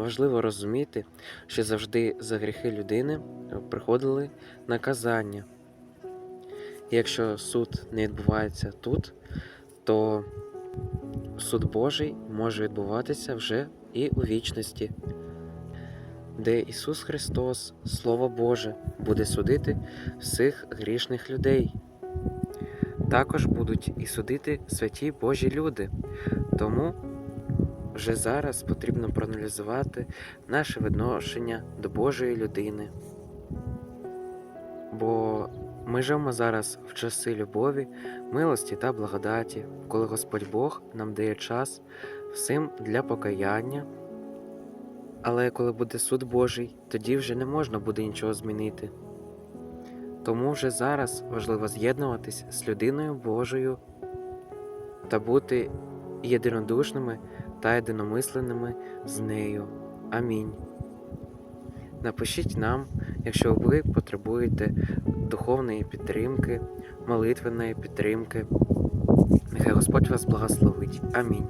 важливо розуміти, що завжди за гріхи людини приходили наказання. Якщо суд не відбувається тут, то суд Божий може відбуватися вже і у вічності, де Ісус Христос, Слово Боже, буде судити всіх грішних людей. Також будуть і судити святі Божі люди. Тому вже зараз потрібно проаналізувати наше відношення до Божої людини. Бо ми живемо зараз в часи любові, милості та благодаті, коли Господь Бог нам дає час всім для покаяння. Але коли буде суд Божий, тоді вже не можна буде нічого змінити. Тому вже зараз важливо з'єднуватись з людиною Божою та бути єдинодушними та єдиномисленими з нею. Амінь. Напишіть нам, якщо ви потребуєте духовної підтримки, молитвеної підтримки. Нехай Господь вас благословить. Амінь.